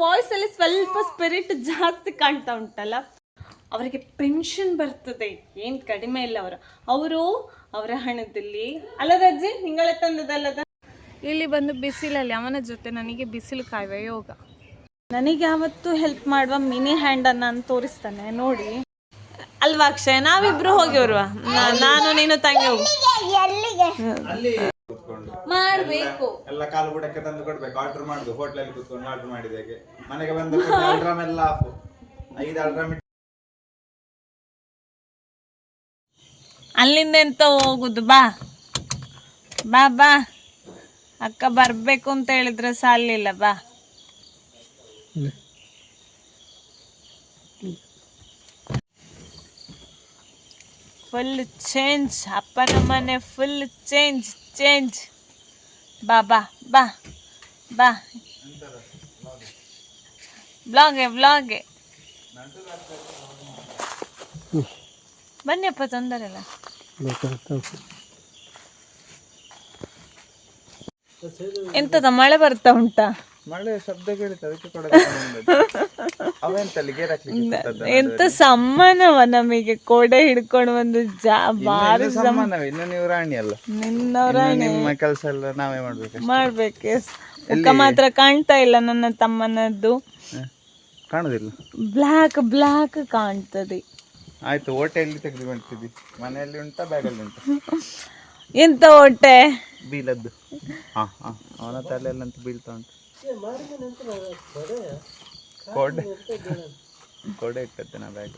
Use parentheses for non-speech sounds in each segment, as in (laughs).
Voice ಅಲ್ಲಿ ಸ್ವಲ್ಪ spirit ಜಾಸ್ತಿ ಕಾಣ್ತಾ ಉಂಟಲ್ಲ? ಅವರಿಗೆ ಪೆನ್ಷನ್ ಬರ್ತದೆ. ಏನ್ ಕಡಿಮೆ ಇಲ್ಲ ಅವರು. ಅವರು ಅವರ ಹಣದಲ್ಲಿ. ಅಲ್ಲದ ಅಜ್ಜಿ ನಿಂಗಳ ತಂದದಲ್ಲದ ಇಲ್ಲಿ ಬಂದು ಬಿಸಿಲಲ್ಲಿ ಅವನ ಜೊತೆ ನನಗೆ ಬಿಸಿಲು ಕಾಯುವ ಯೋಗ. ನನಗೆ ಯಾವತ್ತು ಹೆಲ್ಪ್ ಮಾಡುವ ಮಿನಿ ಹ್ಯಾಂಡ್ ಅನ್ನ ನಾನು ತೋರಿಸ್ತಾನೆ. ನೋಡಿ. ಅಲ್ವಾ ಅಕ್ಷಯ್? ನಾವಿಬ್ರು ಹೋಗಿವ್ರುವ ನಾನು ನೀನು ತಂಗಿ ಹೋಗು. ಅಲ್ಲಿ ಕೂತ್ಕೊಂಡು. ಮಾಡ್ಬೇಕು ಎಲ್ಲ ಕಾಲು ಬುಡಕ್ಕೆ ತಂದು ಕೊಡ್ಬೇಕು. ಆರ್ಡರ್ ಮಾಡುದು. ಹೋಟ್ಲಲ್ಲಿ ಕುತ್ಕೊಂಡು ಆರ್ಡರ್ ಮಾಡಿದಾಗೆ ಮನೆಗೆ ಬಂದ ಅಲ್ರಾಮ್ (laughs) ಎಲ್ಲ ಆಫ್ ಐದು ಅಲ್ರಾಮ್ ಅಲ್ಲಿಂದ ಎಂತ ಹೋಗುದು? ಬಾ. ಬಾ ಬಾ. ಅಕ್ಕ ಬರ್ಬೇಕು ಅಂತ ಹೇಳಿದ್ರೆ ಸಾಲಿಲ್ಲ ಬಾ. ಫುಲ್ ಚೇಂಜ್ ಅಪ್ಪನ ಮನೆ ಫುಲ್ ಚೇಂಜ್ ಚೇಂಜ್ ಬಾ ಬಾ ಬಾ ಬಾ ಬ್ಲಾಗೆ ಬ್ಲಾಗೆ ಬನ್ನಿಯಪ್ಪ ತೊಂದರೆ ಇಲ್ಲ. ಎಂತದ, ಮಳೆ ಬರ್ತಾ ಉಂಟಾ? ಮಳೆ ಶಬ್ದ ಕೇಳಿತು ಅದಕ್ಕೆ ಎಂತ ಸಮ್ಮಾನವ ನಮಗೆ ಕೊಡೆ ಹಿಡ್ಕೊಂಡು ಒಂದು ಜಾ ಬಾರಿ ಸಮ್ಮಾನವ ಇನ್ನು ನೀವು ರಾಣಿ ಅಲ್ಲ. ನಿನ್ನವರ ಇನ್ನು ನಿಮ್ಮ ಕೆಲಸ ಎಲ್ಲ ನಾವೇ ಮಾಡ್ಬೇಕು ಮಾಡ್ಬೇಕು ಮುಖ ಮಾತ್ರ ಕಾಣ್ತಾ ಇಲ್ಲ ನನ್ನ ತಮ್ಮನದ್ದು. ಕಾಣುದಿಲ್ಲ. ಬ್ಲ್ಯಾಕ್ ಬ್ಲ್ಯಾಕ್ ಕಾಣ್ತದೆ. ಆಯ್ತು ಓಟೆ ಎಲ್ಲಿ ತೆಗೆದುಕೊಳ್ತಿದ್ದಿ ಮನೆಯಲ್ಲಿ ಉಂಟಾ ಬ್ಯಾಗಲ್ಲಿ ಉಂಟಾ? ಎಂತ ಓಟೆ? ಬೀಳದ್ದು ಹಾ ಹಾ. ಅವನ ತಲೆಯಲ್ಲಂತೂ ಬೀಳ್ತಾ ಉಂಟು. ಕೊಡೆ. ಕೊಡೆ ಇಟ್ಟದ್ದೆ ನಾ ಬ್ಯಾಗ್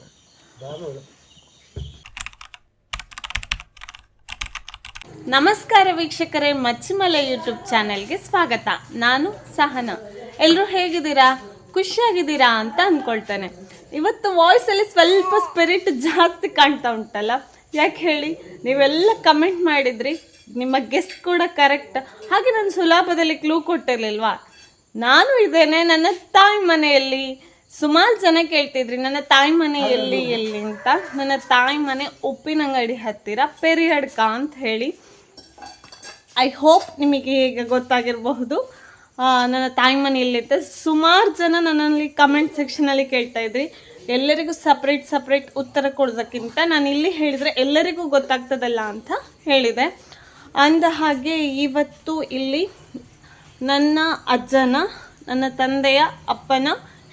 ನಮಸ್ಕಾರ ವೀಕ್ಷಕರೇ, ಮಚ್ಚಿಮಲೆ ಯೂಟ್ಯೂಬ್ ಚಾನೆಲ್ಗೆ ಸ್ವಾಗತ. ನಾನು ಸಹನ. ಎಲ್ಲರೂ ಹೇಗಿದ್ದೀರಾ? ಖುಷಿಯಾಗಿದ್ದೀರಾ ಅಂತ ಅಂದ್ಕೊಳ್ತೇನೆ ಇವತ್ತು ವಾಯ್ಸಲ್ಲಿ ಸ್ವಲ್ಪ ಸ್ಪಿರಿಟ್ ಜಾಸ್ತಿ ಕಾಣ್ತಾ ಉಂಟಲ್ಲ? ಯಾಕೆ ಹೇಳಿ? ನೀವೆಲ್ಲ ಕಮೆಂಟ್ ಮಾಡಿದ್ರಿ. ನಿಮ್ಮ ಗೆಸ್ಟ್ ಕೂಡ ಕರೆಕ್ಟ್ ಹಾಗೆ ನಾನು ಸುಲಭದಲ್ಲಿ ಕ್ಲೂ ಕೊಟ್ಟಿರ್ಲಿಲ್ವಾ? ನಾನು ಇದ್ದೇನೆ ನನ್ನ ತಾಯಿ ಮನೆಯಲ್ಲಿ. ಸುಮಾರು ಜನ ಕೇಳ್ತಿದ್ರಿ ನನ್ನ ತಾಯಿ ಮನೆ ಎಲ್ಲಿ ಎಲ್ಲಿ ಅಂತ. ನನ್ನ ತಾಯಿ ಮನೆ ಉಪ್ಪಿನಂಗಡಿ ಹತ್ತಿರ ಪೆರಿಯಡ್ಕ ಅಂತ ಹೇಳಿ. ಐ ಹೋಪ್ ನಿಮಗೆ ಈಗ ಗೊತ್ತಾಗಿರಬಹುದು. ನನ್ನ ತಾಯಿ ಮನೆಯಲ್ಲಿದ್ದೆ ಸುಮಾರು ಜನ ನನ್ನಲ್ಲಿ ಕಮೆಂಟ್ ಸೆಕ್ಷನಲ್ಲಿ ಕೇಳ್ತಾ ಇದ್ರಿ. ಎಲ್ಲರಿಗೂ ಸಪ್ರೇಟ್ ಸಪ್ರೇಟ್ ಉತ್ತರ ಕೊಡೋದಕ್ಕಿಂತ ನಾನು ಇಲ್ಲಿ ಹೇಳಿದರೆ ಎಲ್ಲರಿಗೂ ಗೊತ್ತಾಗ್ತದಲ್ಲ ಅಂತ ಹೇಳಿದೆ. ಅಂದ ಹಾಗೆ ಇವತ್ತು ಇಲ್ಲಿ ನನ್ನ ಅಜ್ಜನ, ನನ್ನ ತಂದೆಯ ಅಪ್ಪನ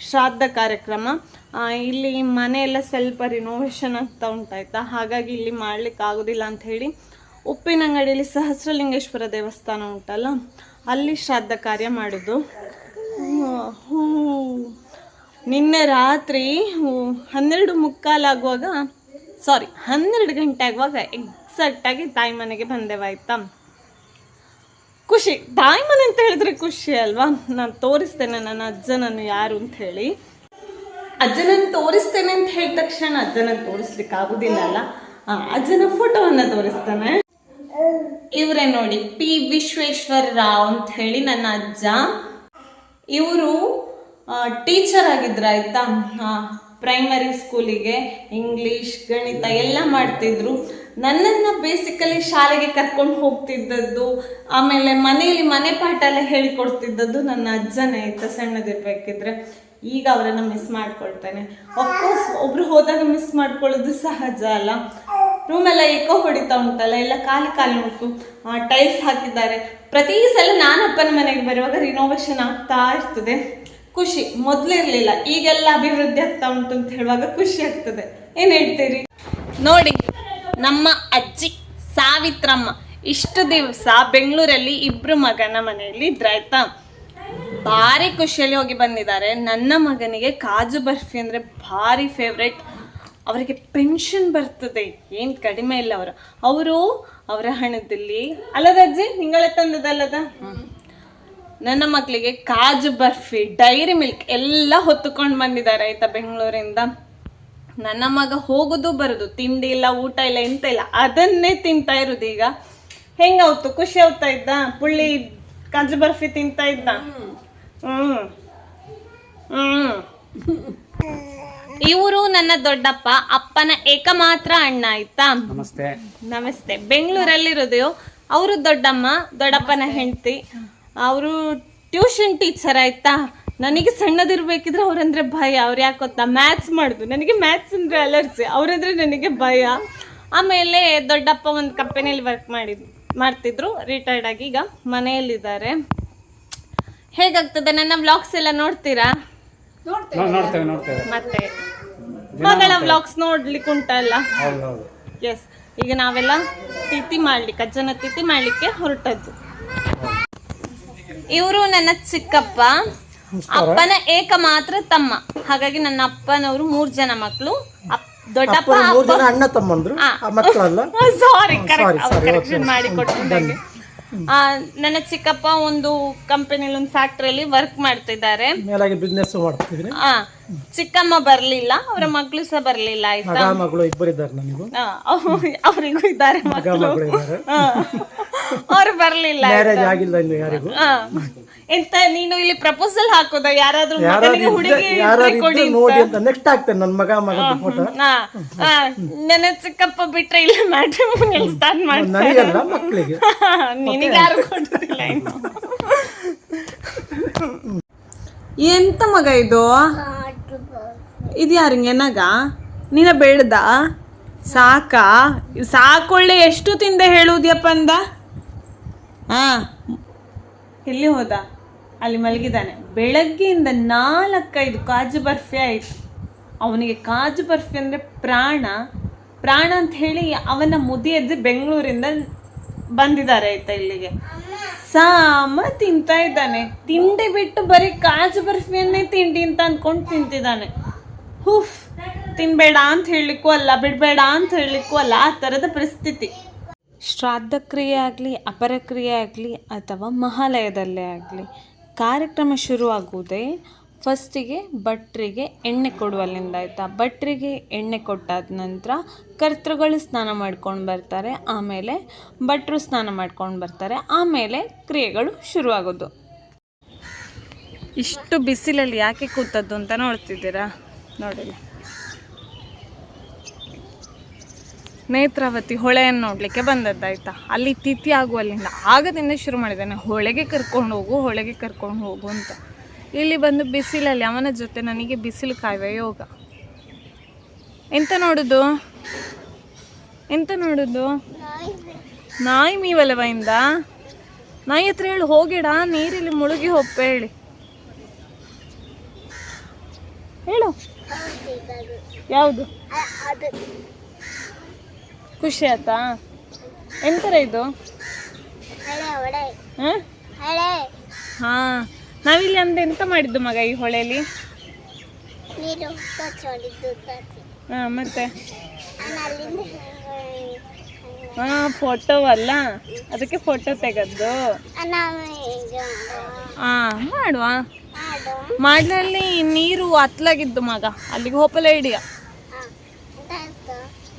ಶ್ರಾದ್ದ ಕಾರ್ಯಕ್ರಮ. ಇಲ್ಲಿ ಮನೆಯೆಲ್ಲ ಸ್ವಲ್ಪ ರಿನೋವೇಷನ್ ಆಗ್ತಾ ಉಂಟಾಯ್ತಾ? ಹಾಗಾಗಿ ಇಲ್ಲಿ ಮಾಡ್ಲಿಕ್ಕೆ ಆಗೋದಿಲ್ಲ ಅಂತ ಹೇಳಿ ಉಪ್ಪಿನಂಗಡಿಯಲ್ಲಿ ಸಹಸ್ರಲಿಂಗೇಶ್ವರ ದೇವಸ್ಥಾನ ಉಂಟಲ್ಲ, ಅಲ್ಲಿ ಶ್ರಾದ್ದ ಕಾರ್ಯ ಮಾಡಿದ್ದು ನಿನ್ನೆ ರಾತ್ರಿ ಹನ್ನೆರಡು ಮುಕ್ಕಾಲಾಗುವಾಗ ಸಾರಿ ಹನ್ನೆರಡು ಗಂಟೆ ಆಗುವಾಗ ಎಕ್ಸಾಕ್ಟಾಗಿ ತಾಯಿ ಮನೆಗೆ ಬಂದೆವಾಯ್ತಾ? ಖುಷಿ. ತಾಯಿ ಅಂತ ಹೇಳಿದ್ರೆ ಖುಷಿ ಅಲ್ವಾ? ನಾನು ತೋರಿಸ್ತೇನೆ ನನ್ನ ಅಜ್ಜನನ್ನು ಯಾರು ಅಂತ ಹೇಳಿ. ಅಜ್ಜನನ್ನು ತೋರಿಸ್ತೇನೆ ಅಂತ ಹೇಳಿದ ತಕ್ಷಣ ಅಜ್ಜನನ್ನು ತೋರಿಸ್ಲಿಕ್ಕೆ ಆಗುದಿಲ್ಲ ಅಲ್ಲ? ಅಜ್ಜನ ಫೋಟೋವನ್ನು ತೋರಿಸ್ತಾನೆ. ಇವರೇ ನೋಡಿ, ಪಿ. ವಿಶ್ವೇಶ್ವರ ರಾವ್ ಅಂತ ಹೇಳಿ ನನ್ನ ಅಜ್ಜ. ಇವರು ಟೀಚರ್ ಆಗಿದ್ರು ಆಯ್ತಾ? ಪ್ರೈಮರಿ ಸ್ಕೂಲಿಗೆ ಇಂಗ್ಲಿಷ್ ಗಣಿತ ಎಲ್ಲ ಮಾಡ್ತಿದ್ರು. ನನ್ನನ್ನು ಬೇಸಿಕಲಿ ಶಾಲೆಗೆ ಕರ್ಕೊಂಡು ಹೋಗ್ತಿದ್ದದ್ದು, ಆಮೇಲೆ ಮನೆಯಲ್ಲಿ ಮನೆ ಪಾಠ ಎಲ್ಲ ಹೇಳಿಕೊಡ್ತಿದ್ದದ್ದು ನನ್ನ ಅಜ್ಜನೇ ಆಯ್ತಾ ಸಣ್ಣದಿರ್ಬೇಕಿದ್ರೆ. ಈಗ ಅವರನ್ನು ಮಿಸ್ ಮಾಡ್ಕೊಳ್ತೇನೆ. ಅಫ್ಕೋರ್ಸ್ ಒಬ್ರು ಹೋದಾಗ ಮಿಸ್ ಮಾಡ್ಕೊಳ್ಳೋದು ಸಹಜ ಅಲ್ಲ. ರೂಮೆಲ್ಲ ಏಕೋ ಹೊಡಿತಾ ಉಂಟಲ್ಲ, ಎಲ್ಲ ಖಾಲಿ ಖಾಲಿ ಉಂಟು. ಟೈಲ್ಸ್ ಹಾಕಿದ್ದಾರೆ. ಪ್ರತಿ ಸಲ ನಾನು ಅಪ್ಪನ ಮನೆಗೆ ಬರುವಾಗ ರಿನೋವೇಷನ್ ಆಗ್ತಾ ಇರ್ತದೆ. ಖುಷಿ ಮೊದಲಿರ್ಲಿಲ್ಲ ಈಗೆಲ್ಲ ಅಭಿವೃದ್ಧಿ ಆಗ್ತಾ ಉಂಟು ಅಂತ ಹೇಳುವಾಗ ಖುಷಿ ಆಗ್ತದೆ. ಏನ್ ಹೇಳ್ತೀರಿ? ನೋಡಿ ನಮ್ಮ ಅಜ್ಜಿ ಸಾವಿತ್ರಮ್ಮ. ಇಷ್ಟು ದಿವಸ ಬೆಂಗಳೂರಲ್ಲಿ ಇಬ್ರು ಮಗನ ಮನೆಯಲ್ಲಿ ಇದ್ರಾಯ್ತಾ ಭಾರಿ ಖುಷಿಯಲ್ಲಿ ಹೋಗಿ ಬಂದಿದ್ದಾರೆ. ನನ್ನ ಮಗನಿಗೆ ಕಾಜು ಬರ್ಫಿ ಅಂದರೆ ಭಾರಿ ಫೇವ್ರೆಟ್ ಅವರಿಗೆ ಪೆನ್ಷನ್ ಬರ್ತದೆ. ಏನು ಕಡಿಮೆ ಇಲ್ಲ ಅವರು. ಅವರು ಅವರ ಹಣದಲ್ಲಿ, ಅಲ್ಲದ ಅಜ್ಜಿ, ನಿಂಗಳೇ ತಂದದಲ್ಲದ ನನ್ನ ಮಕ್ಕಳಿಗೆ ಕಾಜು ಬರ್ಫಿ ಡೈರಿ ಮಿಲ್ಕ್ ಎಲ್ಲ ಹೊತ್ತುಕೊಂಡು ಬಂದಿದ್ದಾರೆ ಆಯ್ತಾ ಬೆಂಗಳೂರಿಂದ. ನನ್ನ ಮಗ ಹೋಗೋದು ಬರೋದು ತಿಂಡಿ ಇಲ್ಲ ಊಟ ಇಲ್ಲ ಎಂತ ಇಲ್ಲ ಅದನ್ನೇ ತಿಂತಾ ಇರೋದು ಈಗ. ಹೆಂಗಾವ್ತು ಖುಷಿ ಆಗ್ತಾ ಇದ್ದ? ಪುಳ್ಳಿ ಕಾಜು ಬರ್ಫಿ ತಿಂತಾ ಇದ್ದ? ಹ್ಮ್. ಹ್ಮ್. ಇವರು ನನ್ನ ದೊಡ್ಡಪ್ಪ ಅಪ್ಪನ ಏಕಮಾತ್ರ ಅಣ್ಣ ಆಯ್ತಾ? ನಮಸ್ತೆ. ನಮಸ್ತೆ. ಬೆಂಗಳೂರಲ್ಲಿರೋದು ಅವರು ದೊಡ್ಡಮ್ಮ ದೊಡ್ಡಪ್ಪನ ಹೆಂಡತಿ. ಅವರು ಟ್ಯೂಷನ್ ಟೀಚರ್ ಆಯ್ತಾ? ನನಗೆ ಸಣ್ಣದಿರ್ಬೇಕಿದ್ರೆ ಅವ್ರಂದ್ರೆ ಭಯ ಅವ್ರು ಯಾಕೆ ಗೊತ್ತಾ? ಮ್ಯಾಥ್ಸ್ ಮಾಡುದು. ನನಗೆ ಮ್ಯಾಥ್ಸ್ ಅಂದ್ರೆ ಅಲರ್ಜಿ ಅವ್ರಂದ್ರೆ ನನಗೆ ಭಯ. ಆಮೇಲೆ ದೊಡ್ಡಪ್ಪ ಒಂದು ಕಂಪನಿಯಲ್ಲಿ ವರ್ಕ್ ಮಾಡಿದ್ ಮಾಡ್ತಿದ್ರು. ರಿಟೈರ್ಡ್ ಆಗಿ ಈಗ ಮನೆಯಲ್ಲಿದ್ದಾರೆ. ಹೇಗಾಗ್ತದೆ? ನನ್ನ ವ್ಲಾಗ್ಸ್ ಎಲ್ಲ ನೋಡ್ತೀರಾ? ಮತ್ತೆ ಮಗಳ ವ್ಲಾಗ್ಸ್ ನೋಡ್ಲಿಕ್ಕೆ ಉಂಟಲ್ಲ? ಹೌದು ಹೌದು ಎಸ್ ಈಗ ನಾವೆಲ್ಲ ತಿಥಿ ಮಾಡ್ಲಿಕ್ಕೆ ಅಜ್ಜನ ತಿಥಿ ಮಾಡ್ಲಿಕ್ಕೆ ಹೊರಟದ್ದು. ಇವರು ನನ್ನ ಚಿಕ್ಕಪ್ಪ. ಅಪ್ಪನ ಏಕ ಮಾತ್ರ ತಮ್ಮ. ಹಾಗಾಗಿ ನನ್ನ ಅಪ್ಪನವರು ಮೂರ್ ಜನ ಮಕ್ಕಳು ದೊಡ್ಡಪ್ಪ ಮೂರು ಜನ ಅಣ್ಣ ತಮ್ಮಂದ್ರು. ಮಕ್ಕಳಲ್ಲ? (laughs) ಸಾರಿ sorry, sorry, ಕರೆಕ್ಷನ್ ಮಾಡಿ ಕೊಟ್ಟಿದ್ದಾಗೆ ಆ, ನನ್ನ ಚಿಕ್ಕಪ್ಪ ಒಂದು ಕಂಪನಿಲಿ ಒಂದು ಫ್ಯಾಕ್ಟ್ರಿಯಲ್ಲಿ ವರ್ಕ್ ಮಾಡ್ತಿದ್ದಾರೆ. ಮೇಲಾಗಿ ಬಿಸ್ನೆಸ್ ಮಾಡ್ತಿದ್ದೀನಿ. ಆ. ಚಿಕ್ಕಮ್ಮ ಬರ್ಲಿಲ್ಲ ಅವರ ಮಗಳು ಸಹ ಬರ್ಲಿಲ್ಲ ಆಯ್ತಾ? ಮಗ ಮಗಳು ಇಬ್ಬರಿದ್ದಾರೆ ನನಗೂ ಆ, ಅವ್- ಅವರಿಗೂ ಇದ್ದಾರೆ ಮಗ ಮಕ್ಕಳು ಮಗಳು ಇದ್ದಾರೆ. ಅವ್ರು ಬರ್ಲಿಲ್ಲ ಮ್ಯಾರೇಜ್ ಆಗಿಲ್ಲ ಇನ್ನು ಯಾರಿಗೂ. ಆ. ಎಂತ ನೀನು ಇಲ್ಲಿ ಪ್ರಪೋಸಲ್ ಹಾಕೋದ? ಯಾರಾದ್ರೂ ಮಗನಿಗೆ ಹುಡುಗಿ ಯಾರಾದ್ರೂ ಇದ್ರೆ ಕೊಡಿ ನೋಡಿ ಅಂತ. ನೆಕ್ಸ್ಟ್ ಆಗ್ತೇನೆ ನನ್ನ ಮಗ ಮಗ ಫೋಟೋ ಆ, ನನ್ನ ಚಿಕ್ಕಪ್ಪ ಬಿಟ್ರೆ ಇಲ್ಲ ಮ್ಯಾಟ್ರಿಮೋನಿಯಲ್ ಸ್ಟಾರ್ಟ್ ಮಾಡ್ತಾರೆ ನನಗೆಲ್ಲ ಮಕ್ಕಳಿಗೆ (laughs) ನಿನಗೆ ಯಾರು ಕೊಡುದಿಲ್ಲ ಇನ್ನು? ಎಂತ ಮಗ ಇದು? ಇದು ಯಾರಿಂಗೆ ನೀನ ಬೇಡ್ದ ಸಾಕಾ? ಸಾಕೊಳ್ಳೆ ಎಷ್ಟು ತಿಂದೆ ಹೇಳುವುದ್ಯಪ್ಪ ಅಂದ? ಹಾ. ಎಲ್ಲಿ ಹೋದ? ಅಲ್ಲಿ ಮಲಗಿದ್ದಾನೆ. ಬೆಳಗ್ಗೆಯಿಂದ ನಾಲ್ಕೈದು ಕಾಜು ಬರ್ಫಿ ಆಯಿತು. ಅವನಿಗೆ ಕಾಜು ಬರ್ಫಿ ಅಂದರೆ ಪ್ರಾಣ. ಪ್ರಾಣ ಅಂತ ಹೇಳಿ ಅವನ ಮುದಿಯಜ್ಜಿ ಬೆಂಗಳೂರಿಂದ ಬಂದಿದ್ದಾರೆ ಆಯ್ತಾ ಇಲ್ಲಿಗೆ. ಸಾಮ ತಿಂತ ಇದ್ದಾನೆ. ತಿಂಡಿ ಬಿಟ್ಟು ಬರೀ ಕಾಜು ಬರ್ಫಿಯನ್ನೇ ತಿಂಡಿ ಅಂತ ಅಂದ್ಕೊಂಡು ತಿಂತಿದ್ದಾನೆ. ಹುಫ್, ತಿನ್ಬೇಡ ಅಂತ ಹೇಳಲಿಕ್ಕೂ ಅಲ್ಲ, ಬಿಡಬೇಡ ಅಂತ ಹೇಳಲಿಕ್ಕೂ ಅಲ್ಲ, ಆ ಥರದ ಪರಿಸ್ಥಿತಿ. ಶ್ರಾದ್ದ ಕ್ರಿಯೆ ಆಗಲಿ, ಅಪರಕ್ರಿಯೆ ಆಗಲಿ, ಅಥವಾ ಮಹಾಲಯದಲ್ಲೇ ಆಗಲಿ, ಕಾರ್ಯಕ್ರಮ ಶುರುವಾಗುವುದೇ ಫಸ್ಟಿಗೆ ಭಟ್ರಿಗೆ ಎಣ್ಣೆ ಕೊಡುವಲ್ಲಿಂದ ಆಯಿತಾ? ಭಟ್ರಿಗೆ ಎಣ್ಣೆ ಕೊಟ್ಟಾದ ನಂತರ ಕರ್ತೃಗಳು ಸ್ನಾನ ಮಾಡ್ಕೊಂಡು ಬರ್ತಾರೆ, ಆಮೇಲೆ ಭಟ್ರು ಸ್ನಾನ ಮಾಡ್ಕೊಂಡು ಬರ್ತಾರೆ, ಆಮೇಲೆ ಕ್ರಿಯೆಗಳು ಶುರುವಾಗೋದು. ಇಷ್ಟು ಬಿಸಿಲಲ್ಲಿ ಯಾಕೆ ಕೂತದ್ದು ಅಂತ ನೋಡ್ತಿದ್ದೀರಾ? ನೋಡಿ ನೇತ್ರಾವತಿ ಹೊಳೆಯನ್ನು ನೋಡಲಿಕ್ಕೆ ಬಂದದ್ದಾಯ್ತಾ? ಅಲ್ಲಿ ತಿಥಿ ಆಗುವಲ್ಲಿಂದ ಆಗದಿಂದ ಶುರು ಮಾಡಿದ್ದಾನೆ. ಹೊಳೆಗೆ ಕರ್ಕೊಂಡು ಹೋಗು, ಹೊಳೆಗೆ ಕರ್ಕೊಂಡು ಹೋಗು ಅಂತ. ಇಲ್ಲಿ ಬಂದು ಬಿಸಿಲಲ್ಲಿ ಅವನ ಜೊತೆ ನನಗೆ ಬಿಸಿಲು ಕಾಯುವ ಯೋಗ. ಎಂತ ನೋಡುದು? ಎಂತ ನೋಡುದು? ನಾಯಿ ಮೀವಲವಿಂದ ನಾಯಿ ಹತ್ರ ಹೇಳಿ, ಹೋಗಿಡ, ನೀರಿಲ್ಲಿ ಮುಳುಗಿ ಹೊಪ್ಪೆ ಹೇಳಿ. ಹೇಳು. ಯಾವುದು? ಖುಷಿ ಆಯ್ತಾ? ಎಂತರ ಇದು? ಹ? ನಾವಿಲ್ಲಿ ಅಂದ್ರೆ ಎಂತ ಮಾಡಿದ್ದು ಮಗ ಈ ಹೊಳೆಯಲ್ಲಿ ಮತ್ತೆ? ಹಾ ಫೋಟೋ ಅಲ್ಲ? ಅದಕ್ಕೆ ಫೋಟೋ ತೆಗೆದ್ದು. ಹಾ ಮಾಡುವ. ಮಾಡು ಮಾಡ್ಲಲ್ಲಿ ನೀರು ಅತ್ಲಾಗಿದ್ದು ಮಗ. ಅಲ್ಲಿಗೆ ಹೋಪಲ ಹಿಡಿಯ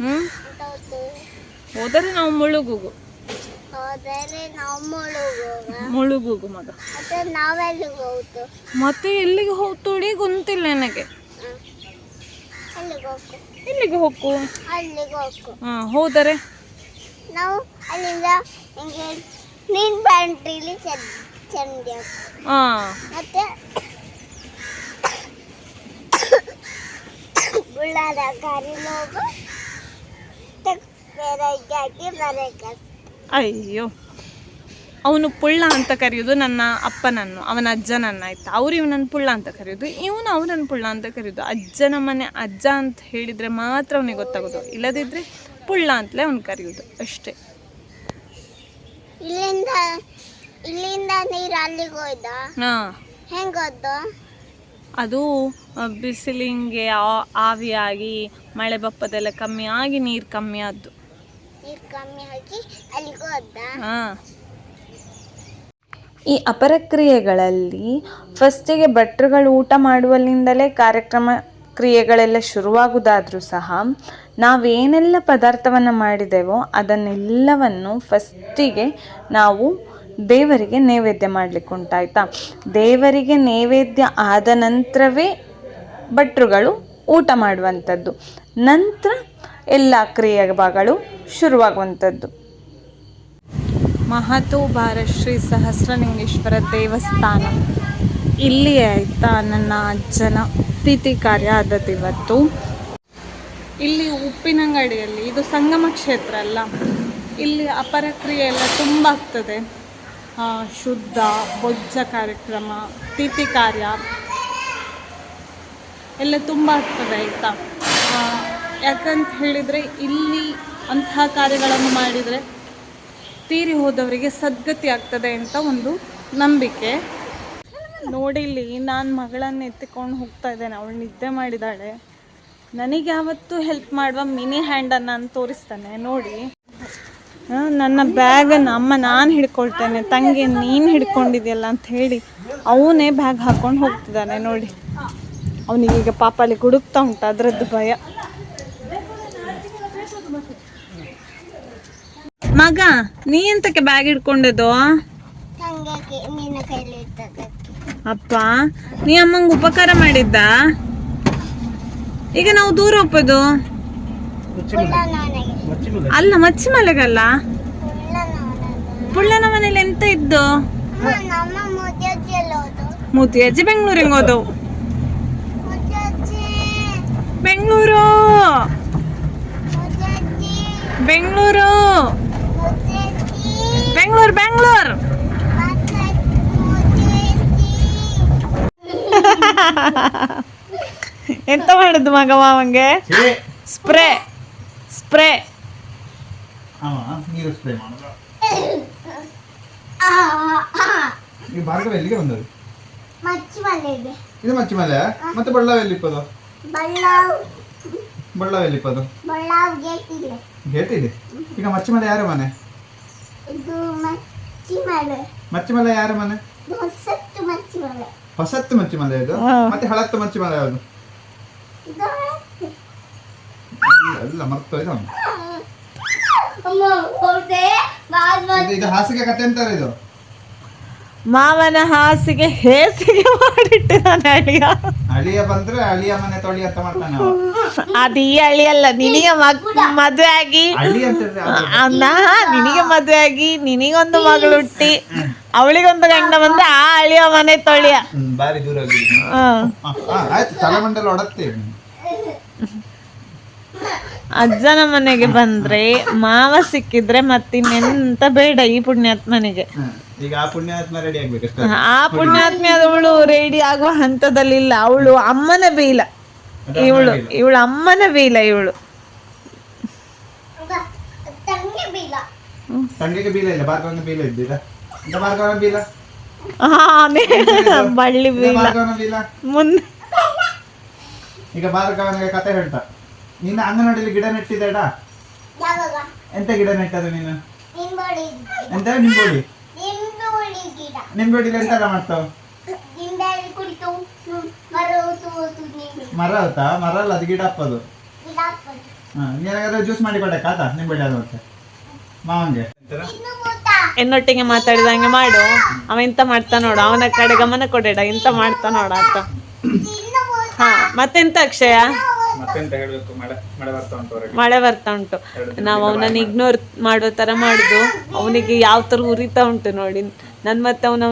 ಹ್ಮ್? ಹೋದರೆ ನಾವು ಮುಳುಗುಗು. ಮುಳುಗುಗು ಮಗ. ಮತ್ತೆ ಎಲ್ಲಿಗೆ ಹೋಗ್ತೋಡಿ ಗೊತ್ತಿಲ್ಲ ನನಗೆ. ಎಲ್ಲಿಗೆ ಹೋಗು? ಹಾ ಹೋದರೆ? ನಾವು ಅಲ್ಲಿಂದ ಹಿಂಗೆ ನೀನ್ ಬ್ಯಾಂಡ್ರಿಲಿ ಚೆಂಡಿ ಚೆಂದ ಹಾ ಮತ್ತೆ ಬುಳ್ಳಾದ ಕಾರಿನ ಹೋಗು ಹಾಕಿ ಅಯ್ಯೋ. ಅವನು ಪುಳ್ಳ ಅಂತ ಕರೆಯೋದು ನನ್ನ ಅಪ್ಪನನ್ನು ಅವನ ಅಜ್ಜನನ್ನು ಆಯ್ತಾ ಅವ್ರು ಇವನನ್ನು ಪುಳ್ಳ ಅಂತ ಕರೆಯೋದು ಇವನು ಅವನನ್ನು ಪುಳ್ಳ ಅಂತ ಕರೆಯೋದು. ಅಜ್ಜನ ಮನೆ ಅಜ್ಜ ಅಂತ ಹೇಳಿದರೆ ಮಾತ್ರ ಅವನಿಗೆ ಗೊತ್ತಾಗೋದು. ಇಲ್ಲದಿದ್ದರೆ ಪುಳ್ಳ ಅಂತಲೇ ಅವ್ನು ಕರೆಯೋದು ಅಷ್ಟೇ. ಇಲ್ಲಿಂದ ಇಲ್ಲಿಂದ ನೀರು ಅಲ್ಲಿಗೆ ಹೋಯ್ದ? ಹಾಂ. ಅದು ಬಿಸಿಲಿಂಗೆ ಆ- ಆವಿಯಾಗಿ ಮಳೆ ಬಪ್ಪದೆಲ್ಲ ಕಮ್ಮಿ ಆಗಿ ನೀರು ಕಮ್ಮಿ ಆದ್ದು. ನೀರು ಕಮ್ಮಿ ಆಗಿ ಅಲ್ಲಿಗೆ ಹೋದ ಹಾಂ. ಈ ಅಪರಕ್ರಿಯೆಗಳಲ್ಲಿ ಫಸ್ಟಿಗೆ ಭಟ್ರುಗಳು ಊಟ ಮಾಡುವಲ್ಲಿಂದಲೇ ಕಾರ್ಯಕ್ರಮ ಕ್ರಿಯೆಗಳೆಲ್ಲ ಶುರುವಾಗುವುದಾದ್ರೂ ಸಹ ನಾವೇನೆಲ್ಲ ಪದಾರ್ಥವನ್ನು ಮಾಡಿದೆವೋ ಅದನ್ನೆಲ್ಲವನ್ನು ಫಸ್ಟಿಗೆ ನಾವು ದೇವರಿಗೆ ನೈವೇದ್ಯ ಮಾಡಲಿಕ್ಕೆ ಉಂಟಾಯ್ತಾ? ದೇವರಿಗೆ ನೈವೇದ್ಯ ಆದ ನಂತರವೇ ಭಟ್ರುಗಳು ಊಟ ಮಾಡುವಂಥದ್ದು. ನಂತರ ಎಲ್ಲ ಕ್ರಿಯೆ ಭಾಗಗಳು ಶುರುವಾಗುವಂಥದ್ದು ಮಹತೋಬಾರ ಶ್ರೀ ಸಹಸ್ರಲಿಂಗೇಶ್ವರ ದೇವಸ್ಥಾನ. ಇಲ್ಲಿ ಆಯಿತಾ ನನ್ನ ಅಜ್ಜನ ಅತಿಥಿ ಕಾರ್ಯ ಆದದ್ದು ಇವತ್ತು. ಇಲ್ಲಿ ಉಪ್ಪಿನಂಗಡಿಯಲ್ಲಿ, ಇದು ಸಂಗಮ ಕ್ಷೇತ್ರ ಅಲ್ಲ, ಇಲ್ಲಿ ಅಪರಕ್ರಿಯೆ ಎಲ್ಲ ತುಂಬ ಆಗ್ತದೆ. ಶುದ್ಧ, ಬೊಜ್ಜ ಕಾರ್ಯಕ್ರಮ, ತಿಥಿ ಕಾರ್ಯ ಎಲ್ಲ ತುಂಬ ಆಗ್ತದೆ, ಆಯಿತಾ? ಯಾಕಂತ ಹೇಳಿದರೆ ಇಲ್ಲಿ ಅಂತಹ ಕಾರ್ಯಗಳನ್ನು ಮಾಡಿದರೆ ತೀರಿ ಹೋದವರಿಗೆ ಸದ್ಗತಿ ಆಗ್ತದೆ ಅಂತ ಒಂದು ನಂಬಿಕೆ. ನೋಡಿಲ್ಲಿ ನಾನು ಮಗಳನ್ನು ಎತ್ತಿಕೊಂಡು ಹೋಗ್ತಾ ಇದ್ದೇನೆ, ಅವಳು ನಿದ್ದೆ ಮಾಡಿದ್ದಾಳೆ. ನನಗೆ ಯಾವತ್ತು ಹೆಲ್ಪ್ ಮಾಡುವ ಮಿನಿ ಹ್ಯಾಂಡನ್ನು ನಾನು ತೋರಿಸ್ತಾನೆ ನೋಡಿ. ನನ್ನ ಬ್ಯಾಗನ್ನು ಅಮ್ಮ ನಾನು ಹಿಡ್ಕೊಳ್ತೇನೆ ತಂಗಿ ನೀನು ಹಿಡ್ಕೊಂಡಿದ್ಯಲ್ಲ ಅಂತ ಹೇಳಿ ಅವನೇ ಬ್ಯಾಗ್ ಹಾಕೊಂಡು ಹೋಗ್ತಿದ್ದಾನೆ ನೋಡಿ. ಅವನಿಗೀಗ ಪಾಪ ಅಲ್ಲಿ ಗುಡುಕ್ತಾ ಉಂಟು ಅದರದ್ದು ಭಯ. ಮಗ ನೀ ಎಂತಕ್ಕೆ ಬ್ಯಾಗ್ ಹಿಡ್ಕೊಂಡಿದ್ದು? ಅಪ್ಪ ನೀ ಅಮ್ಮಂಗೆ ಉಪಕಾರ ಮಾಡಿದ್ದ? ಈಗ ನಾವು ದೂರ ಹೋಗ್ಬೋದು. ಅಲ್ಲ ಮಚ್ಚಿ ಮಲೆಗಲ್ಲ ಪುಳ್ಳನ ಮನೇಲಿ ಎಂತ ಇದ್ದು? ಮೂತಿ ಅಜ್ಜಿ ಬೆಂಗಳೂರಿಗೆ ಹೋದವು? ಬೆಂಗಳೂರು. ಬೆಂಗಳೂರು. Ha ಬೆಂಗಳೂರು ಬೆಂಗಳೂರು. ha. ಮುದ್ದಜ್ಜಿ (laughs) ಎಂತ ಮಾಡುದು ಮಗ ಮಾವಂಗೆ? ಸ್ಪ್ರೇ. ಸ್ಪ್ರೇ. ನೀರು ಸ್ಪ್ರೇ ಮಾಡೋದು ಈ ಭಾರ್ಗವ ಎಲ್ಲಿಗೆ ಬಂದದ್ದು ಮಚ್ಚಿ ಮನೆ ಇದೆ. ಇದು ಮಚ್ಚಿಮಲೆ ಮತ್ತೆ ಬಳ್ಳಾವ್ ಎಲ್ಲಿಪ್ಪದು? ಬಳ್ಳಾವ್. ಬಳ್ಳಾವ್ ಎಲ್ಲಿಪ್ಪದು? ಬಳ್ಳಾವ್ ಗೇಟ್ ಇದೆ. ಗೇಟ್ ಇದೆ? ಈಗ ಮಚ್ಚಿಮಲೆ ಯಾರ ಮನೆ? ಇದು ಮಚ್ಚಿ ಮಲೆ ಮಚ್ಚಿಮಲೆ ಯಾರ ಮನೆ? ಹೊಸತ್ತು ಮಚ್ಚಿ ಮಲೆ ಹೊಸತ್ತು ಮಚ್ಚಿಮಲೆ ಇದು? ಮತ್ತೆ ಹಳತ್ತು ಮಚ್ಚಿಮಲೆ ಯಾವುದು? ಎಲ್ಲ ಮರ್ತೋಯ್ತು ಇದು- ಹಾಸಿಗೆ ಕತೆ ಅಂತಾರೆ ಇದು. ಮಾವನ ಹಾಸಿಗೆ ಹೇಸಿಗೆ ಮಾಡಿಟ್ಟಿದ್ದಾನೆ ಅಳಿಯ. ಅಳಿಯ ಬಂದ್ರೆ ಅಳಿಯ ಮನೆ ತೊಳಿ ಅಂತ ಮಾಡ್ತಾನೆ ಅವ. ಅದು ಈ ಅಳಿಯಲ್ಲ ನಿನಗೆ ಮಗ್ ಮದುವೆ ಆಗಿ ಅಳಿ ಅಂತ ಹೇಳಿದ್ರೆ ಅದು- ಅನ್ನ ನಿನಗೆ ಮದುವೆ ಆಗಿ ನಿನಗೊಂದು ಮಗಳು ಹುಟ್ಟಿ ಅವಳಿಗೊಂದು ಗಂಡ ಬಂದ್ರೆ ಆ ಅಳಿಯ ಮನೆ ತೊಳಿಯ. ಹ್ಮ್, ಬಾರಿ ದೂರ ಹೋಗಿದೆ ಹ್ಮ್. ಹ, ಹ, ಆಯ್ತು ತಲೆಮಂಡಲ ಹೊಡತ್ತೆ ಅಜ್ಜನ ಮನೆಗೆ ಬಂದ್ರೆ ಮಾವ ಸಿಕ್ಕಿದ್ರೆ ಮತ್ತಿನ್ನೆಂತ ಬೇಡ ಈ ಪುಣ್ಯಾತ್ಮನಿಗೆ. ಈಗ ಆ ಪುಣ್ಯಾತ್ಮ ರೆಡಿ ಆಗ್ಬೇಕು ಆ ಪುಣ್ಯಾತ್ಮ ಅವಳು ರೆಡಿ ಆಗುವ ಹಂತದಲ್ಲಿಲ್ಲ. ಅವಳು ಅಮ್ಮನ ಬೀಲ. ಇವಳು ಇವಳು ಅಮ್ಮನ ಬೀಲ ಇವಳು. ತಂಗಿಗೆ ಬೀಲ ಇಲ್ಲ ಭಾರ್ಗವನ ಬೀಲ ಇದ್ದೀರಾ ಈಗ ಭಾರ್ಗವನ ಬೀಲ? ಆನೆ ಬಳ್ಳಿ ಬೀಲ? ಮುಂದೆ. ಈಗ ಭಾರ್ಗವನಿಗೆ ಕತೆ ಹೇಳ್ತಾ. ನೀನು ಅಂಗನವಾಡಿಲಿ ಗಿಡ ನೆಟ್ಟಿದ್ದೇಡ ಯಾವಾಗ? ಎಂತ ಗಿಡ ನೆಟ್ಟದು ನೀನು? ನಿಂಬಳಿ. ಎಂತ ನಿಂಬೋಡಿ ನಿಂಬೋಳಿ ಗಿಡ. ನಿಂಬೋಡಿಲಿ ಎಂತೆಲ್ಲ ಮಾಡ್ತಾವ? ನಿಂಬಳಿ ಕುಡಿತು ಮರ ಆಯ್ತಾ ಮರ ಅಲ್ಲ ಅದು ಗಿಡ ಅಪ್ಪದು ಗಿಡ ಹಾಕ್ಬೋದು. ಹಾ ನೀನಾಗಾದ್ರೆ ಜ್ಯೂಸ್ ಮಾಡಿ ಕೊಡಕ್ಕಾತ ನಿಂಬೋಳಿ ಅದು ಮತ್ತೆ. ಮಾವಂಗೆ. ಎನ್ನೊಟ್ಟಿಗೆ ಮಾತಾಡಿದಂಗೆ ಮಾಡು. ಅವ ಎಂತ ಮಾಡ್ತಾ ನೋಡು. ಅವನ ಕಡೆ ಗಮನ ಕೊಡೇಡ ಎಂತ ಮಾಡ್ತಾ ನೋಡ ಅಂತ. ಹಾ ಮತ್ತೆಂತ ಅಕ್ಷಯ? ಮತ್ತೆಂತ ಹೇಳ್ಬೇಕು? ಮಳೆ ಮಳೆ ಬರ್ತಾ ಉಂಟು ಹೊರಗೆ. ಮಳೆ ಬರ್ತಾ ಉಂಟು. ನಾವು ಅವನನ್ನ ಇಗ್ನೋರ್ ಮಾಡೋ ತರ ಮಾಡುದು. ಅವನಿಗೆ ಯಾವ ತರ ಉರಿತಾ ಉಂಟು ನೋಡಿ. ನನ್ ಮತ್ತೆ ಅವನ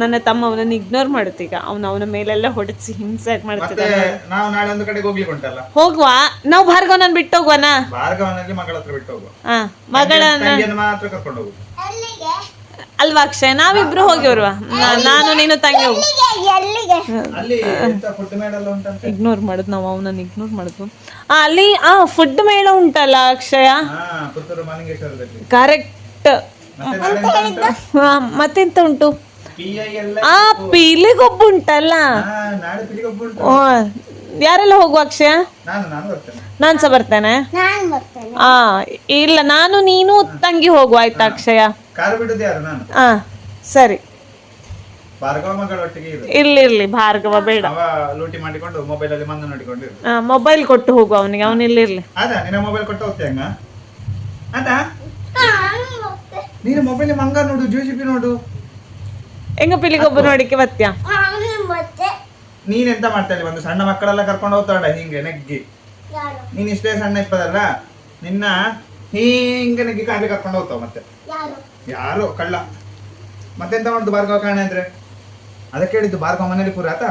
ನನ್ನ ತಮ್ಮ ಅವನನ್ನ ಇಗ್ನೋರ್ ಮಾಡುತ್ತೀಗ ಅವನ ಅವನ ಮೇಲೆಲ್ಲ ಹೊಡೆಸಿ ಹಿಂಸೆ ಮತ್ತೆ ಮಾಡ್ತಿದ್ದಾನೆ ನಾವು ನಾಳೆ ಒಂದು ಕಡೆಗೆ ಹೋಗ್ಲಿಕ್ಕೆ ಉಂಟಲ್ಲ? ಹೋಗುವ. ನಾವು ಭಾರ್ಗವನ ಬಿಟ್ಟು ಹೋಗುವನಾ? ಭಾರ್ಗವನಲ್ಲಿ ಮಗಳ ಹತ್ರ ಬಿಟ್ಟು ಹೋಗುವ. ಹಾ ಮಗಳನ್ನ ತಂಗಿಯನ್ನು ಮಾತ್ರ ಕರ್ಕೊಂಡು ಹೋಗುದು ಎಲ್ಲಿಗೆ ಅಲ್ವಾ ಅಕ್ಷಯ್? ನಾವಿಬ್ರು ಹೋಗಿ ಬರುವ. ನಾನು ನೀನು ತಂಗಿ ಹೋಗು. ಇಗ್ನೋರ್ ಮಾಡುದು ನಾವು ಅವನನ್ನ ಇಗ್ನೋರ್ ಮಾಡುದು. ಆ, ಅಲ್ಲಿ ಆ ಫುಡ್ ಮೇಳ ಉಂಟಲ್ಲ ಅಕ್ಷಯ? ಕರೆಕ್ಟ್? ಮತ್ತೆಂತ ಉಂಟು? ಆ ಎಲ್ಲ ಆ ಪೀಲಿಗೊಬ್ಬ ಉಂಟಲ್ಲ? ಯಾರೆಲ್ಲ ಹೋಗುವ ಅಕ್ಷಯ? ನಾನು ನಾನು ಬರ್ತೇನೆ. ಹಾ ಸಹ ಬರ್ತೇನೆ. ನಾನು ಬರ್ತೇನೆ. ಆ ಇಲ್ಲ ನಾನು ನೀನು ತಂಗಿ ಹೋಗುವ ಆಯ್ತಾ ಅಕ್ಷಯ? ಕಾರು ಬಿಡುದು ಯಾರು ನಾನು? ಆ ಸರಿ. ಇಲ್ಲಿ ಇರ್ಲಿ ಭಾರ್ಗವ ಬೇಡ. ಲೂಟಿ ಮಾಡಿಕೊಂಡು ಮೊಬೈಲ್ ಅಲ್ಲಿ ಮಂದ ನೋಡಿಕೊಂಡು ಮೊಬೈಲ್ ಕೊಟ್ಟು ಹೋಗು ಅವನಿಗೆ ಅವನು ಇಲ್ಲಿರ್ಲಿ ಅದ ನಿನ್ನ ಮೊಬೈಲ್ ಕೊಟ್ಟು ಹೋಗ್ತೀಯ ಹಂಗ? ಅದ ನಾನು ಮೊಬೈಲ್ ಮಂಗ ನೋಡು ಜಿ ಪಿ ನೋಡು. ಹೆಂಗ ಪಿಲಿಗೊಬ್ಬ ನೋಡಿಕೆ ಬತ್ತ್ಯಾ? ನೀನೆಂತ ಮತ್ತೆ ನೀನ್ ಎಂತ ಮಾಡ್ತಾ ಇಲ್ಲಿ ಒಂದು ಸಣ್ಣ ಮಕ್ಕಳೆಲ್ಲ ಕರ್ಕೊಂಡು ಹೋಗ್ತಾಡ ಹಿಂಗೆ ನೆಗ್ಗಿ. ನೀನ್ ಇಷ್ಟೇ ಸಣ್ಣ ಇಪ್ಪದಲ್ಲ? ನಿನ್ನ ಹಿಂಗೆ ನೆಗ್ಗಿ ಕಾಲಿ ಕರ್ಕೊಂಡು ಹೋಗ್ತಾವ ಮತ್ತೆ. ಯಾರು ಕಳ್ಳ. ಮತ್ತೆಂತ ಮಾಡುದು ಭಾರ್ಗವ ಕಾಣೆ ಅಂದ್ರೆ? ಅದಕ್ಕೆ ಹೇಳಿದ್ದು ಭಾರ್ಗವ ಮನೇಲಿ ಪೂರ ಆತ?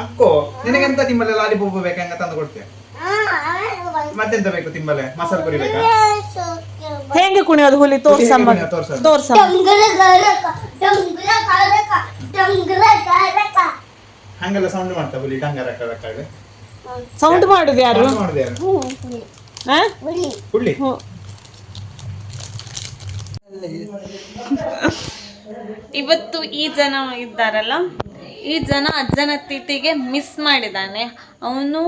ಅಕ್ಕೋ ನಿನಗೆಂತ ತಿಂಬಲೆ ಲಾಲಿಪಾಪ್ ಬೇಕಂಗ ತಂದು ಕೊಡ್ತೇವೆ ಮತ್ತೆಂತ ಬೇಕು ತಿಂಬಲೆ ಮಸಾಲೆ ಪುರಿ ಬೇಕಾ? ಹೆಂಗೆ ಕುಣಿಯೋದು ಹುಲಿ? ತೋರ್ಸಮ್ಮ? ತೋರ್ಸಮ್ಮ. ಹಂಗೆಲ್ಲ ಸೌಂಡ್ ಮಾಡ್ತಾ ಹುಲಿ ಡಂಗರ ಸೌಂಡ್ ಮಾಡುದು ಯಾರು? ಮಾಡುದು ಯಾರು? ಹ್ಮ್. (laughs) ಇವತ್ತು ಈ ಜನ ಇದ್ದಾರಲ್ಲ ಈ ಜನ ಅಜ್ಜನ ತಿಥಿಗೆ ಮಿಸ್ ಮಾಡಿದ್ದಾನೆ. ಅವನು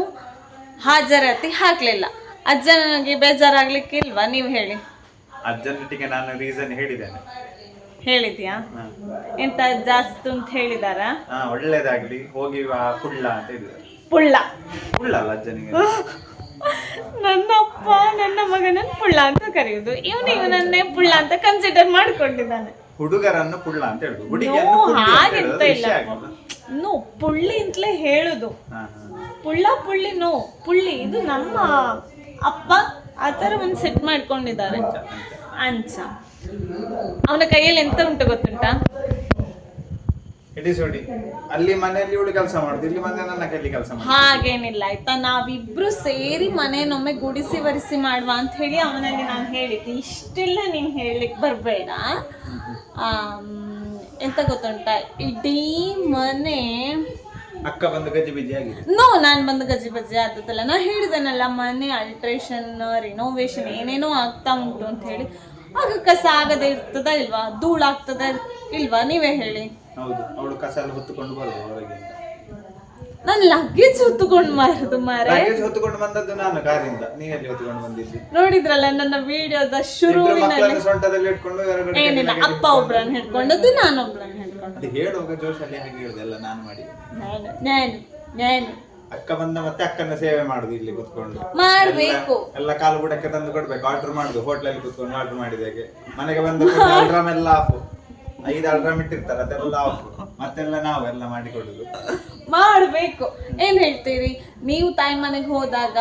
ಹಾಜರಾತಿ ಹಾಕ್ಲಿಲ್ಲ. ಅಜ್ಜನಿಗೆ ಬೇಜಾರಾಗ್ಲಿಕ್ಕಿಲ್ವಾ ನೀವು ಹೇಳಿ. ಅಜ್ಜನೊಟ್ಟಿಗೆ ನಾನು ರೀಸನ್ ಹೇಳಿದ್ದೇನೆ. ಹೇಳಿದ್ಯಾ. ಎಂತ ಜಾಸ್ತಿ ಅಂತ ಹೇಳಿದಾರ? ಒಳ್ಳೇದಾಗ್ಲಿ ಹೋಗಿ ಪುಳ್ಳ ಅಂತ ಹೇಳಿದ್ರು ಪುಳ್ಳ. ಪುಳ್ಳ ಅಲ್ಲ ಅಜ್ಜನಿಗೆ. (laughs) ನನ್ನ ಅಪ್ಪ ನನ್ನ ಮಗನನ್ನ ಪುಳ್ಳ ಅಂತ ಕರೆಯುದು. ಇವನು ಇವನನ್ನೇ ಪುಳ್ಳ ಅಂತ ಕನ್ಸಿಡರ್ ಮಾಡ್ಕೊಂಡಿದ್ದಾನೆ. ಹುಡುಗರನ್ನು ಪುಳ್ಳ ಅಂತ ಹೇಳುದು ಹುಡುಗಿಯನ್ನು ಅಂತ ಹಾಗೆಂತ ಹೇಳೋದು ಇಲ್ಲ. ವಿಷಯ ಆಗಿಲ್ಲ. ನೋ ಪುಳ್ಳಿ ಅಂತಲೇ ಹೇಳುದು. ಹಾ, ಹಾ. ಪುಳ್ಳ ಪುಳ್ಳಿ ನೋ. ಪುಳ್ಳಿ ಇದು ನಮ್ಮ ಅಪ್ಪ ಆ ಥರ ಒಂದು ಸೆಟ್ ಮಾಡ್ಕೊಂಡಿದ್ದಾರೆ. ಅಂಚ. ಅವನ ಕೈಯಲ್ಲಿ ಎಂತ ಉಂಟು ಗೊತ್ತುಂಟಾ? ಅಲ್ಲಿ ಮನೆಯಲ್ಲಿ ಇವಳು ಕೆಲಸ ಮಾಡುದು ಇಲ್ಲಿ ನನ್ನ ಕೈಲಿ ಕೆಲಸ ಮಾಡುದು. ಹಾಗೇನಿಲ್ಲ ಆಯ್ತಾ? ನಾವಿಬ್ರು ಸೇರಿ ಮನೆಯೊಮ್ಮೆ ಗುಡಿಸಿ ಬರಿಸಿ ಮಾಡುವ ಅಂತ ಹೇಳಿ ಅವನಲ್ಲಿ ನಾನು ಹೇಳಿದ್ದೆ. ಇಷ್ಟೆಲ್ಲ ನೀನು ಹೇಳಲಿಕ್ಕೆ ಬರಬೇಡ. ಎಂತ ಗೊತ್ತುಂಟ? ಇಡೀ ಮನೆ ಅಕ್ಕ ಬಂದು ಗಜಿ ಬಜ್ಜಿ ಆಗಿದೆ. ನೋ ನಾನು ಬಂದು ಗಜಿ ಬಜ್ಜಿ ಆದದ್ದಲ್ಲ. ನಾ ಹೇಳಿದೆನಲ್ಲ ಮನೆ ಅಲ್ಟ್ರೇಷನ್ ರಿನೋವೇಷನ್ ಏನೇನೋ ಆಗ್ತಾ ಉಂಟು ಅಂತ ಹೇಳಿ. ಆಗ ಕಸ ಆಗದೆ ಇರ್ತದ ಇಲ್ವಾ ಧೂಳಾಗ್ತದ ಇಲ್ವಾ? ನೀವೇ ಹೇಳಿ. ಹೌದು ಅವಳು ಕಸ ಎಲ್ಲ ಹೊತ್ತುಕೊಂಡು ಬರುದು ಹೊರಗೆ ನಾನು ಲಗೇಜ್ ಹೊತ್ತುಕೊಂಡು ಮಾರದು ಮಾರೆ. ಲಗೇಜ್ ಹೊತ್ತುಕೊಂಡು ಬಂದದ್ದು ನಾನು ಕಾರಿಂದ. ನೀನೆಲ್ಲಿ ಹೊತ್ತುಕೊಂಡು ಬಂದಿದ್ದಿ? ನೋಡಿದ್ರಲ್ಲ ನನ್ನ ವಿಡಿಯೋದ ಶುರುವಿನಲ್ಲಿ. ಸೊಂಟದಲ್ಲಿ ಇಟ್ಕೊಂಡು ಏನಿಲ್ಲ ಅಪ್ಪ ಒಬ್ರನ್ನ ಹಿಡ್ಕೊಂಡದ್ದು ನಾನು ಒಬ್ರನ್ನ ಹಿಡ್ಕೊಂಡು ಅದು ಹೇಳುವಾಗ ಜೋಶಲ್ಲಿ ಹಾಗೆ ಹೇಳುದೆಲ್ಲ ನಾನು ಮಾಡಿ ನಾನು ನಾನು ನಾನು. ಅಕ್ಕ ಬಂದ ಮತ್ತೆ ಅಕ್ಕನ ಸೇವೆ ಮಾಡುದು ಇಲ್ಲಿ ಕುತ್ಕೊಂಡು. ಮಾಡ್ಬೇಕು ಎಲ್ಲ- ಕಾಲು ಬುಡಕ್ಕೆ ತಂದು ಕೊಡ್ಬೇಕು. ಆರ್ಡರ್ ಮಾಡುದು ಹೋಟ್ಲಲ್ಲಿ ಕುತ್ಕೊಂಡು ಆರ್ಡರ್ ಮಾಡಿದಾಗೆ ಮನೆಗೆ ಬಂದ ಅಲ್ರಾಮ್ ಎಲ್ಲ ಆಫ್. ಐದು ಅಲ್ರಾಮ್ ಇಟ್ಟಿರ್ತಾರೆ ಅದೆಲ್ಲ ಮತ್ತೆಲ್ಲ ನಾವು ಎಲ್ಲ ಮಾಡ್ಬೇಕು. ಏನ್ ಹೇಳ್ತೀರಿ? ನೀವು ತಾಯಿ ಮನೆಗೆ ಹೋದಾಗ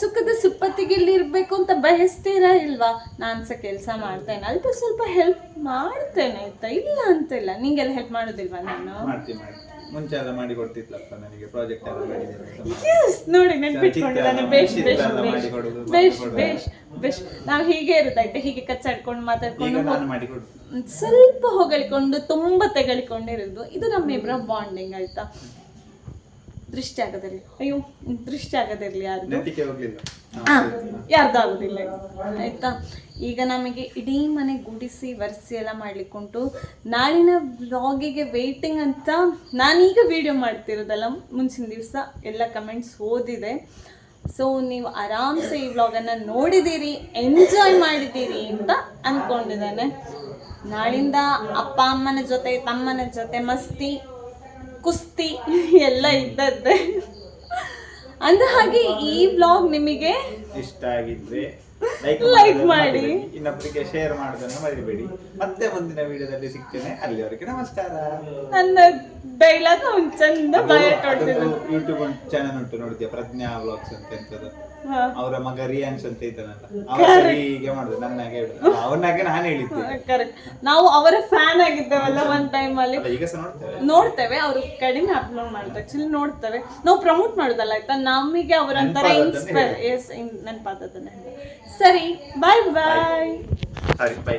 ಸುಖದ ಸುಪ್ಪತ್ತಿಗೆ ಇಲ್ಲಿ ಇರ್ಬೇಕು ಅಂತ ಬಯಸ್ತೀರಾ ಇಲ್ವಾ? ನಾನ್ ಸಹ ಕೆಲಸ ಮಾಡ್ತೇನೆ. ಅಲ್ಪ ಸ್ವಲ್ಪ ಹೆಲ್ಪ್ ಮಾಡ್ತೇನೆ ಆಯ್ತಾ? ಇಲ್ಲ ಅಂತಿಲ್ಲ. ನಿಂಗೆಲ್ಲ ಹೆಲ್ಪ್ ಮಾಡೋದಿಲ್ವಾ ನಾನು? ಮಾಡ್ತೀವಿ ಮಾಡಿ ಮುಂಚೆ ಎಲ್ಲ ಮಾಡಿ ಕೊಡ್ತಿದ್ಲಪ್ಪ ನನಗೆ ಪ್ರಾಜೆಕ್ಟ್ ಎಲ್ಲ Yes, ನೋಡಿ ನೆನ್ಪಿಟ್ಕೊಂಡಿದ್ದಾನೆ ನಾನು ಬೇಷ್ ಬೇಷ್ ಬೇಷ್. ಬೇಷ್ ಬೇಷ್ ನಾವ್ ಹೀಗೆ ಇರುತ್ತಾಯ್ತಾ ಹೀಗೆ ಕಚ್ಚಾಡ್ಕೊಂಡು ಮಾತಾಡ್ಕೊಂಡು ಸ್ವಲ್ಪ ಹೊಗಳಿಕೊಂಡು ತುಂಬಾ ತೆಗಳಿಕೊಂಡಿರೋದು. ಇದು ನಮ್ಮಿಬ್ಬರ ಬಾಂಡಿಂಗ್ ಆಯ್ತಾ? ದೃಷ್ಟಿ ಆಗದಿರ್ಲಿ. ಅಯ್ಯೋ ದೃಷ್ಟಿ ಆಗದಿರ್ಲಿ ಯಾರು ಹೋಗ್ಲಿಲ್ಲ. ಆ, ಯಾರ್ದು. ಆಯ್ತಾ? ಈಗ ನಮಗೆ ಇಡೀ ಮನೆ ಗುಡಿಸಿ ಒರೆಸಿ ಎಲ್ಲ ಮಾಡ್ಲಿಕ್ಕುಂಟು. ನಾಳಿನ ವ್ಲಾಗಿಗೆ ವೇಟಿಂಗ್ ಅಂತ ನಾನೀಗ ವಿಡಿಯೋ ಮಾಡ್ತಿರೋದಲ್ಲ ಮುಂಚಿನ ದಿವಸ ಎಲ್ಲ ಕಮೆಂಟ್ಸ್ ಓದಿದೆ. ಸೊ ನೀವು ಆರಾಮ್ಸೆ ಈ ವ್ಲಾಗನ್ನು ನೋಡಿದ್ದೀರಿ ಎಂಜಾಯ್ ಮಾಡಿದ್ದೀರಿ ಅಂತ ಅಂದ್ಕೊಂಡಿದ್ದಾನೆ ನಾಳಿಂದ ಅಪ್ಪ ಅಮ್ಮನ ಜೊತೆ ತಮ್ಮನ ಜೊತೆ ಮಸ್ತಿ ಕುಸ್ತಿ ಎಲ್ಲ ಇದ್ದದ್ದೇ. ಅಂದ ಹಾಗೆ ಈ ಬ್ಲಾಗ್ ನಿಮಗೆ ಇಷ್ಟ ಆಗಿದ್ರೆ ಲೈಕ್ (laughs) ಮಾಡಿ. ಇನ್ನೊಬ್ಬರಿಗೆ ಶೇರ್ ಮಾಡೋದನ್ನು ಮರಿಬೇಡಿ. ಮತ್ತೆ ಮುಂದಿನ ವಿಡಿಯೋದಲ್ಲಿ ಸಿಗ್ತೇನೆ. ಅಲ್ಲಿವರೆಗೆ ನಮಸ್ಕಾರ. ನನ್ನ ಡೈಲಾಗ್ ಅವ್ನು ಚಂದ ಬಾಯ್ ಯೂಟ್ಯೂಬ್ ಚಾನಲ್ ಉಂಟು ನೋಡಿದ್ಯಾ? ಪ್ರಜ್ಞಾ ಬ್ಲಾಗ್ಸ್ ಅಂತ ಎಂತದ್ದು. ಅವರ ಮಗ ರಿಯಾನ್ಸ್ ಅಂತ ಇದ್ದಾನಲ್ಲ. ಹೀಗೆ ಮಾಡುದು ನನ್ನಾಗೆ ಹೇಳುದು ನಾನು ಹೇಳಿದ್ದೆ. (laughs) ಕರೆಕ್ಟ್ ನಾವು ಅವರ ಫ್ಯಾನ್ ಆಗಿದ್ದೇವಲ್ಲ ಒಂದ್ ಟೈಮ್ ಅಲ್ಲಿ. ಈಗ ಸಹ ನೋಡ್ತೇವೆ. ನೋಡ್ತೇವೆ ಅವರು ಕಡಿಮೆ ಅಪ್ಲೋಡ್ ಮಾಡ್ತಾರೆ. ಆಕ್ಚುಲಿ ನೋಡ್ತೇವೆ. ನಾವು ಪ್ರಮೋಟ್ ಮಾಡುದಲ್ಲ ಆಯ್ತಾ? ನಮಗೆ ಅವರಂತರ ಇನ್ಸ್ಪೈರ್ ಎಸ್ ನೆನಪಾದದನ್ನ ಸರಿ ಬಾಯ್ ಬಾಯ್ ಸರಿ ಬೈ